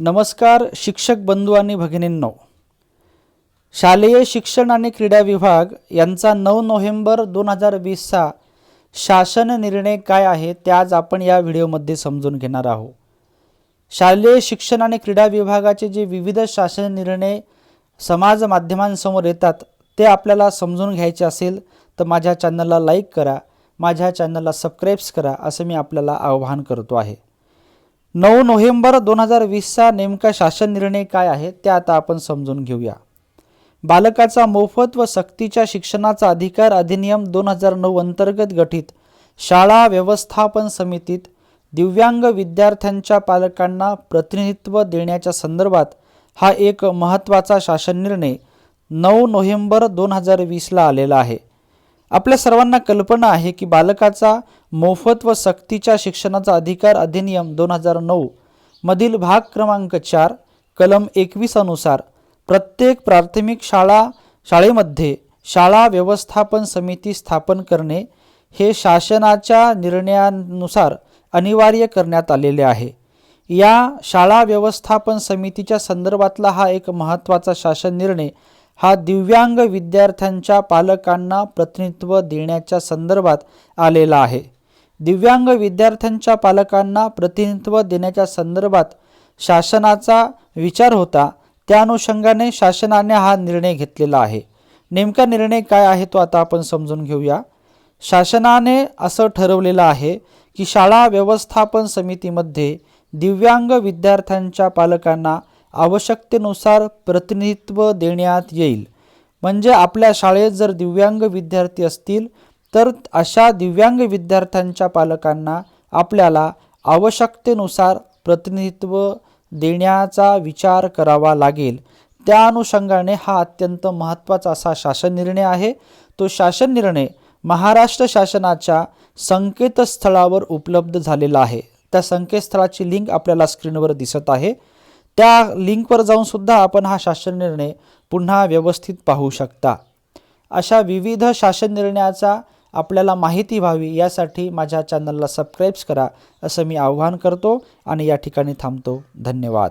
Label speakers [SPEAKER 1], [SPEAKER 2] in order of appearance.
[SPEAKER 1] नमस्कार शिक्षक बंधू आणि भगिनींनो. शालेय शिक्षण आणि क्रीडा विभाग यांचा नऊ नोव्हेंबर दोन हजार वीसचा शासन निर्णय काय आहे ते आज आपण या व्हिडिओमध्ये समजून घेणार आहोत. शालेय शिक्षण आणि क्रीडा विभागाचे जे विविध शासन निर्णय समाज माध्यमांसमोर येतात ते आपल्याला समजून घ्यायचे असेल तर माझ्या चॅनलला लाईक करा माझ्या चॅनलला सबस्क्राईब्स करा असं मी आपल्याला आवाहन करतो आहे. नऊ नोव्हेंबर दोन हजार वीसचा नेमका शासन निर्णय काय आहे ते आता आपण समजून घेऊया. बालकाचा मोफत व सक्तीच्या शिक्षणाचा अधिकार अधिनियम दोन हजार नऊ अंतर्गत गठीत शाळा व्यवस्थापन समितीत दिव्यांग विद्यार्थ्यांच्या पालकांना प्रतिनिधित्व देण्याच्या संदर्भात हा एक महत्त्वाचा शासन निर्णय नऊ नोव्हेंबर दोन हजार वीसला आलेला आहे. आपल्या सर्वांना कल्पना आहे की बालकाचा मोफत व सक्तीच्या शिक्षणाचा अधिकार अधिनियम दोन हजार नऊ मधील भाग क्रमांक चार कलम एकवीस अनुसार प्रत्येक प्राथमिक शाळा शाळेमध्ये शाळा व्यवस्थापन समिती स्थापन करणे हे शासनाच्या निर्णयानुसार अनिवार्य करण्यात आलेले आहे. या शाळा व्यवस्थापन समितीच्या संदर्भातला हा एक महत्त्वाचा शासन निर्णय हा दिव्यांग विद्यार्थ्यांच्या पालकांना प्रतिनिधित्व देण्याच्या संदर्भात आलेला आहे. दिव्यांग विद्यार्थ्यांच्या पालकांना प्रतिनिधित्व देण्याच्या संदर्भात शासनाचा विचार होता. त्या अनुषंगाने शासनाने हा निर्णय घेतलेला आहे. नेमका निर्णय काय आहे तो आता आपण समजून घेऊया. शासनाने असं ठरवलेलं आहे की शाळा व्यवस्थापन समितीमध्ये दिव्यांग विद्यार्थ्यांच्या पालकांना आवश्यकतेनुसार प्रतिनिधित्व देण्यात येईल. म्हणजे आपल्या शाळेत जर दिव्यांग विद्यार्थी असतील तर अशा दिव्यांग विद्यार्थ्यांच्या पालकांना आपल्याला आवश्यकतेनुसार प्रतिनिधित्व देण्याचा विचार करावा लागेल. त्या अनुषंगाने हा अत्यंत महत्त्वाचा असा शासन निर्णय आहे. तो शासन निर्णय महाराष्ट्र शासनाच्या संकेतस्थळावर उपलब्ध झालेला आहे. त्या संकेतस्थळाची लिंक आपल्याला स्क्रीनवर दिसत आहे. त्या लिंकवर जाऊन सुद्धा आपण हा शासन निर्णय पुन्हा व्यवस्थित पाहू शकता. अशा विविध शासन निर्णयाचा आपल्याला माहिती व्हावी यासाठी माझ्या चॅनलला सबस्क्राईब्स करा असं मी आवाहन करतो आणि या ठिकाणी थांबतो. धन्यवाद.